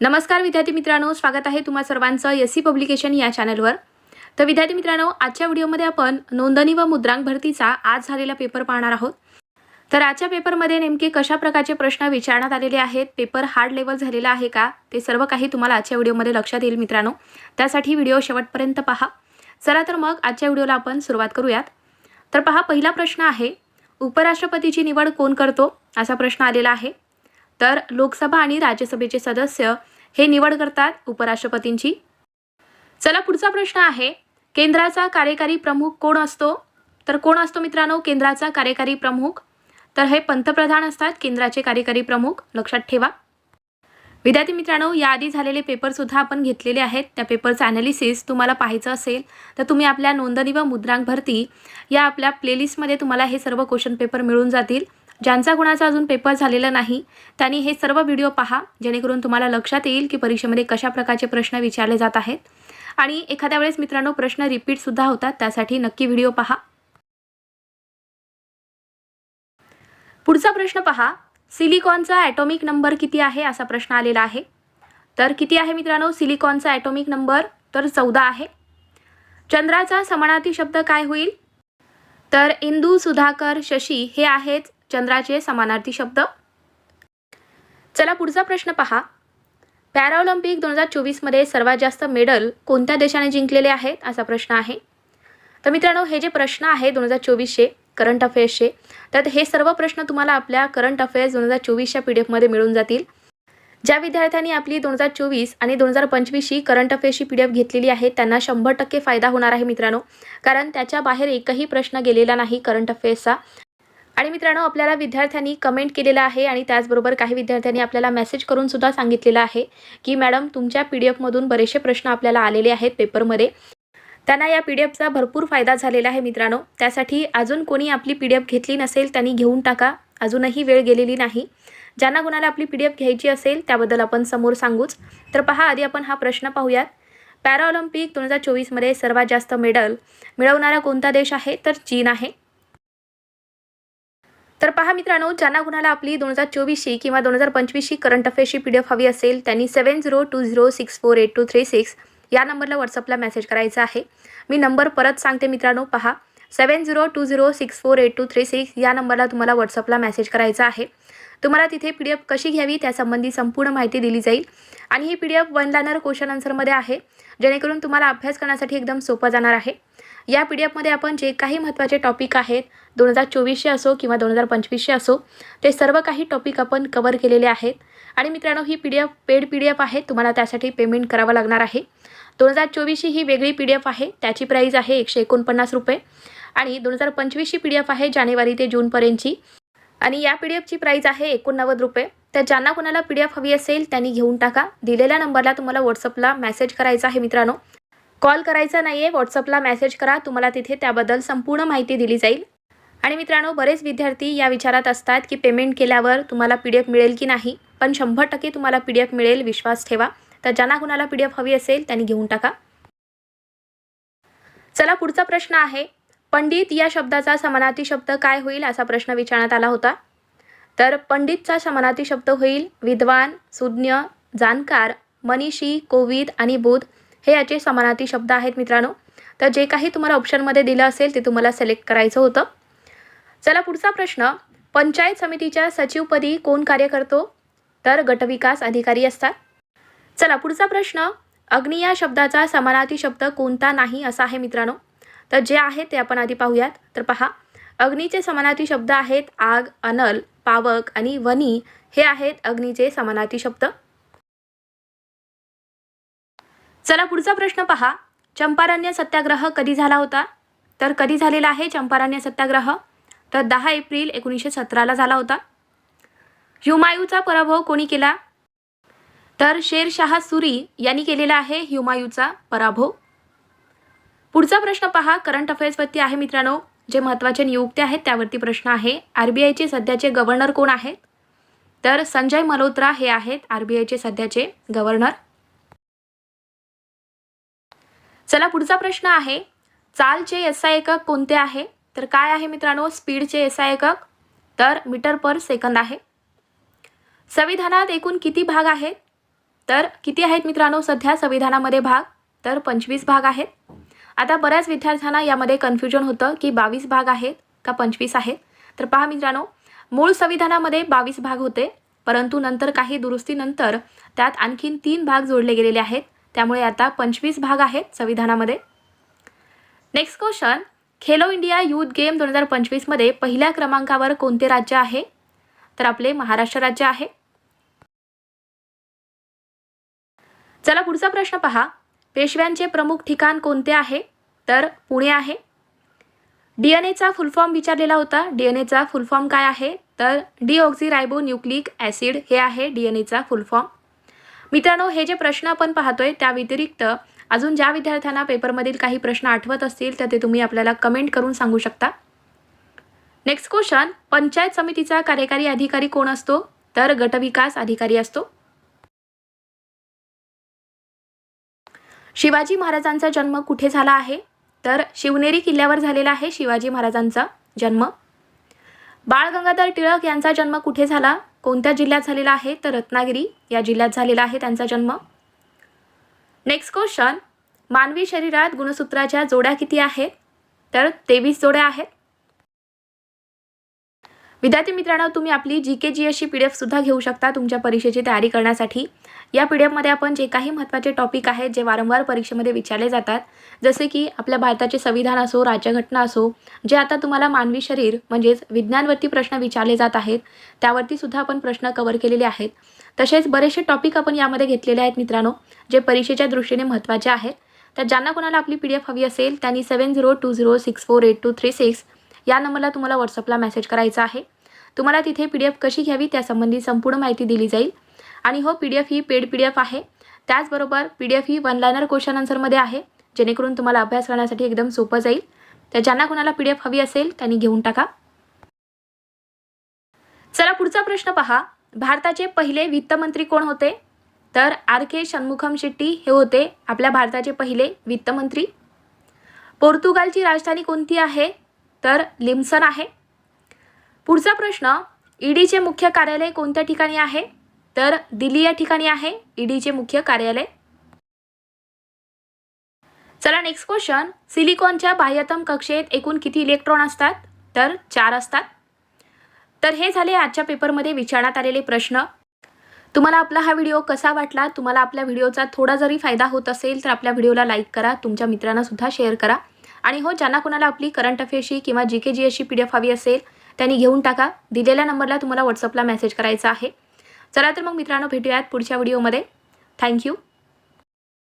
नमस्कार विद्यार्थी मित्रांनो स्वागत आहे तुम्हा सर्वांचं एस सी पब्लिकेशन या चॅनलवर. तर विद्यार्थी मित्रांनो आजच्या व्हिडिओमध्ये आपण नोंदणी व मुद्रांक भरतीचा आज झालेला पेपर पाहणार आहोत. तर आजच्या पेपरमध्ये नेमके कशा प्रकारचे प्रश्न विचारण्यात आलेले आहेत पेपर हार्ड लेवल झालेला आहे का ते सर्व काही तुम्हाला आजच्या व्हिडिओमध्ये लक्षात येईल मित्रांनो. त्यासाठी व्हिडिओ शेवटपर्यंत पहा. चला तर मग आजच्या व्हिडिओला आपण सुरुवात करूयात. तर पहा पहिला प्रश्न आहे उपराष्ट्रपतीची निवड कोण करतो असा प्रश्न आलेला आहे. तर लोकसभा आणि राज्यसभेचे सदस्य हे निवड करतात उपराष्ट्रपतींची. चला पुढचा प्रश्न आहे केंद्राचा कार्यकारी प्रमुख कोण असतो? तर कोण असतो मित्रांनो? केंद्राचा कार्यकारी प्रमुख. तर हे पंतप्रधान असतात केंद्राचे कार्यकारी प्रमुख. लक्षात ठेवा. विद्यार्थी मित्रांनो याआधी झालेले पेपरसुद्धा आपण घेतलेले आहेत. त्या पेपरचं ॲनालिसिस तुम्हाला पाहायचं असेल तर तुम्ही आपल्या नोंदणी व मुद्रांक भरती या आपल्या प्लेलिस्टमध्ये तुम्हाला हे सर्व क्वेश्चन पेपर मिळून जातील. ज्यांचा गुणाचा अजून पेपर झालेला नाही त्यांनी हे सर्व व्हिडिओ पहा. जेणेकरून तुम्हाला लक्षात येईल की परीक्षेमध्ये कशा प्रकारचे प्रश्न विचारले जात आहेत. आणि एखाद्या वेळेस मित्रांनो प्रश्न रिपीटसुद्धा होतात. त्यासाठी नक्की व्हिडिओ पहा. पुढचा प्रश्न पहा. सिलिकॉनचा ॲटॉमिक नंबर किती आहे? असा प्रश्न आलेला आहे. तर किती आहे मित्रांनो? सिलिकॉनचा ॲटॉमिक नंबर तर चौदा आहे. चंद्राचा समानार्थी शब्द काय होईल? तर इंदू सुधाकर शशी हे आहेत चंद्राचे समानार्थी शब्द. चला पुढचा प्रश्न पहा. पॅराऑलिम्पिक दोन हजार चोवीसमध्ये सर्वात जास्त मेडल कोणत्या देशाने जिंकलेले आहेत असा प्रश्न आहे. तर मित्रांनो हे जे प्रश्न आहे दोन हजार चोवीसचे करंट अफेअर्सचे तर हे सर्व प्रश्न तुम्हाला आपल्या करंट अफेअर्स दोन हजार चोवीसच्या पी डी एफमध्ये मिळून जातील. ज्या विद्यार्थ्यांनी आपली दोन हजार चोवीस आणि दोन हजार पंचवीसची करंट अफेअर्सची पी डी एफ घेतलेली आहे त्यांना शंभर टक्के फायदा होणार आहे मित्रांनो. कारण त्याच्या बाहेर एकही प्रश्न गेलेला नाही करंट अफेअर्सचा आणि मित्रांनो आपल्याला विद्यार्थ्यांनी कमेंट केलेलं आहे आणि त्याचबरोबर काही विद्यार्थ्यांनी आपल्याला मेसेज करून सुद्धा सांगितलेलं आहे की मॅडम तुमच्या पी डी एफमधून बरेचसे प्रश्न आपल्याला आलेले आहेत पेपरमध्ये त्यांना या पी डी एफचा भरपूर फायदा झालेला आहे मित्रांनो. त्यासाठी अजून कोणी आपली पी डी एफ घेतली नसेल त्यांनी घेऊन टाका. अजूनही वेळ गेलेली नाही. ज्यांना कोणाला आपली पी डी एफ घ्यायची असेल त्याबद्दल आपण समोर सांगूच. तर पहा आधी आपण हा प्रश्न पाहूयात. पॅराऑलिम्पिक दोन हजार चोवीसमध्ये सर्वात जास्त मेडल मिळवणारा कोणता देश आहे? तर चीन आहे. तर पहा मित्रांनो ज्यांना कुणाला आपली दोन हजार चोवीसशी किंवा दोन हजार पंचवीसशी करंट अफेअर्सची पी डी एफ हवी असेल त्यांनी seven zero two zero six four eight two three six या नंबरला व्हॉट्सअपला मेसेज करायचा आहे. मी नंबर परत सांगते मित्रांनो पहा. Seven zero two zero six four eight two three six या नंबरला तुम्हाला व्हॉट्सअपला मेसेज करायचा आहे. तुम्हाला तिथे पी डी एफ कशी घ्यावी त्यासंबंधी संपूर्ण माहिती दिली जाईल. आणि ही P D F one liner question आन्सरमध्ये आहे जेणेकरून तुम्हाला अभ्यास करण्यासाठी एकदम सोपं जाणार आहे. या पी डी एफमध्ये आपण जे काही महत्त्वाचे टॉपिक आहेत दोन हजार चोवीसशे असो किंवा दोन हजार पंचवीसशे असो ते सर्व काही टॉपिक आपण कवर केलेले आहेत. आणि मित्रांनो ही P D F paid P D F आहे तुम्हाला त्यासाठी पेमेंट करावं लागणार आहे. दोन हजार चोवीसची ही वेगळी पी डी एफ आहे त्याची प्राईज आहे एकशे एकोणपन्नास रुपये. आणि दोन हजार पंचवीसची पी डी एफ आहे जानेवारी ते जूनपर्यंतची आणि या पी डी एफची प्राईज आहे एकोणनव्वद रुपये. तर ज्यांना कोणाला पी डी एफ हवी असेल त्यांनी घेऊन टाका. दिलेल्या नंबरला तुम्हाला व्हॉट्सअपला मेसेज करायचा आहे मित्रांनो. कॉल करायचा नाही आहे व्हॉट्सअपला मेसेज करा तुम्हाला तिथे त्याबद्दल संपूर्ण माहिती दिली जाईल. आणि मित्रांनो बरेच विद्यार्थी या विचारात असतात की पेमेंट केल्यावर तुम्हाला पी डी एफ मिळेल की नाही पण शंभर टक्के तुम्हाला पी डी एफ मिळेल विश्वास ठेवा. तर ज्यांना कुणाला पी डी एफ हवी असेल त्यांनी घेऊन टाका. चला पुढचा प्रश्न आहे. पंडित या शब्दाचा समानार्थी शब्द काय होईल असा प्रश्न विचारण्यात आला होता. तर पंडितचा समानार्थी शब्द होईल विद्वान सुज्ञ जाणकार मनीषी कोविद आणि बोध. हे याचे समानार्थी शब्द आहेत मित्रांनो. तर जे काही तुम्हाला ऑप्शनमध्ये दिलं असेल ते तुम्हाला सिलेक्ट करायचं होतं. चला पुढचा प्रश्न. पंचायत समितीच्या सचिवपदी कोण कार्य करतो? तर गटविकास अधिकारी असतात. चला पुढचा प्रश्न. अग्नी या शब्दाचा समानार्थी शब्द कोणता नाही असा आहे मित्रांनो. तर जे आहे ते आपण आधी पाहूयात. तर पहा. अग्नीचे समानार्थी शब्द आहेत आग अनल पावक आणि वनी. हे आहेत अग्नीचे समानार्थी शब्द. चला पुढचा प्रश्न पहा. चंपारण्य सत्याग्रह कधी झाला होता? तर कधी झालेला आहे चंपारण्य सत्याग्रह? तर दहा एप्रिल एकोणीसशे सतराला झाला होता. हुमायूचा पराभव कोणी केला? तर शेरशाह सुरी यांनी केलेला आहे हुमायूचा पराभव. पुढचा प्रश्न पहा. करंट अफेअर्सवरती आहे मित्रांनो. जे महत्त्वाचे नियुक्ती आहेत त्यावरती प्रश्न आहे. आर बी आयचे सध्याचे गव्हर्नर कोण आहेत? तर संजय मल्होत्रा हे आहेत आर बी आयचे सध्याचे गव्हर्नर चला पुढचा प्रश्न आहे. चालचे एस आय एकक कोणते आहे? तर काय आहे मित्रांनो? स्पीडचे एस आय एकक तर मीटर पर सेकंद आहे. संविधानात एकूण किती भाग आहेत? तर किती आहेत मित्रांनो? सध्या संविधानामध्ये भाग तर पंचवीस भाग आहेत. आता बऱ्याच विद्यार्थ्यांना यामध्ये कन्फ्युजन होतं की बावीस भाग आहेत का पंचवीस आहेत? तर पहा मित्रांनो मूळ संविधानामध्ये बावीस भाग होते परंतु नंतर काही दुरुस्तीनंतर त्यात आणखीन तीन भाग जोडले गेलेले आहेत. त्यामुळे आता पंचवीस भाग आहेत संविधानामध्ये. Next question Khelo India youth game दोन हजार पंचवीसमध्ये पहिल्या क्रमांकावर कोणते राज्य आहे? तर आपले महाराष्ट्र राज्य आहे. चला पुढचा प्रश्न पहा. पेशव्यांचे प्रमुख ठिकाण कोणते आहे? तर पुणे आहे. डी एन एचा फुलफॉर्म विचारलेला होता. डी एन एचा फुलफॉर्म काय आहे? तर डिऑक्झिरायबो न्यूक्लिक ॲसिड हे आहे डी एन एचा फुलफॉर्म मित्रांनो हे जे प्रश्न आपण पाहतोय त्या व्यतिरिक्त अजून ज्या विद्यार्थ्यांना पेपरमधील काही प्रश्न आठवत असतील तर ते तुम्ही आपल्याला कमेंट करून सांगू शकता. नेक्स्ट क्वेश्चन पंचायत समितीचा कार्यकारी अधिकारी कोण असतो? तर गटविकास अधिकारी असतो. शिवाजी महाराजांचा जन्म कुठे झाला आहे? तर शिवनेरी किल्ल्यावर झालेला आहे शिवाजी महाराजांचा जन्म. बाळ गंगाधर टिळक यांचा जन्म कुठे झाला? कोणत्या जिल्ह्यात झालेला आहे? तर रत्नागिरी या जिल्ह्यात झालेला आहे त्यांचा जन्म. नेक्स्ट क्वेश्चन मानवी शरीरात गुणसूत्राच्या जोड्या किती आहेत? तर तेवीस जोड्या आहेत. विद्यार्थी मित्रांनो तुम्ही आपली जी के जी एसची पी डी एफसुद्धा घेऊ शकता तुमच्या परीक्षेची तयारी करण्यासाठी. या पी डी एफमध्ये आपण जे काही महत्त्वाचे टॉपिक आहेत जे वारंवार परीक्षेमध्ये विचारले जातात जसे की आपल्या भारताचे संविधान असो राज्यघटना असो जे आता तुम्हाला मानवी शरीर म्हणजेच विज्ञानवरती प्रश्न विचारले जात आहेत त्यावरती सुद्धा आपण प्रश्न कवर केलेले आहेत. तसेच बरेचसे टॉपिक आपण यामध्ये घेतलेले आहेत मित्रांनो जे परीक्षेच्या दृष्टीने महत्त्वाचे आहेत. तर ज्यांना कोणाला आपली पी डी एफ हवी असेल त्यांनी seven zero two zero six four eight two three six या नंबरला तुम्हाला व्हॉट्सअपला मेसेज करायचा आहे. तुम्हाला तिथे पी डी एफ कशी घ्यावी त्यासंबंधी संपूर्ण माहिती दिली जाईल. आणि हो पी डी एफ ही पेड पी डी एफ आहे. त्याचबरोबर पी डी एफ ही वन लायनर क्वेश्चन आन्सरमध्ये आहे जेणेकरून तुम्हाला अभ्यास करण्यासाठी एकदम सोपं जाईल. तर ज्यांना कोणाला पी डी एफ हवी असेल त्यांनी घेऊन टाका. चला पुढचा प्रश्न पहा. भारताचे पहिले वित्तमंत्री कोण होते? तर आर के शण्मुखम शेट्टी हे होते आपल्या भारताचे पहिले वित्तमंत्री. पोर्तुगालची राजधानी कोणती आहे? तर लिम्सन आहे. पुढचा प्रश्न ईडीचे मुख्य कार्यालय कोणत्या ठिकाणी आहे? तर दिल्ली या ठिकाणी आहे ईडीचे मुख्य कार्यालय. चला नेक्स्ट क्वेश्चन सिलिकॉनच्या बाह्यतम कक्षेत एकूण किती इलेक्ट्रॉन असतात? तर चार असतात. तर हे झाले आजच्या पेपरमध्ये विचारण्यात आलेले प्रश्न. तुम्हाला आपला हा व्हिडिओ कसा वाटला? तुम्हाला आपल्या व्हिडिओचा थोडा जरी फायदा होत असेल तर आपल्या व्हिडिओला लाईक करा. तुमच्या मित्रांनासुद्धा शेअर करा. आणि हो ज्यांना कोणाला आपली करंट अफेअरशी किंवा जी के जी एसची पी डी एफ हवी असेल त्यांनी घेऊन टाका. दिलेल्या नंबरला तुम्हाला व्हॉट्सअपला मेसेज करायचा आहे. चला तर मग मित्रांनो भेटूयात पुढच्या व्हिडिओमध्ये थँक्यू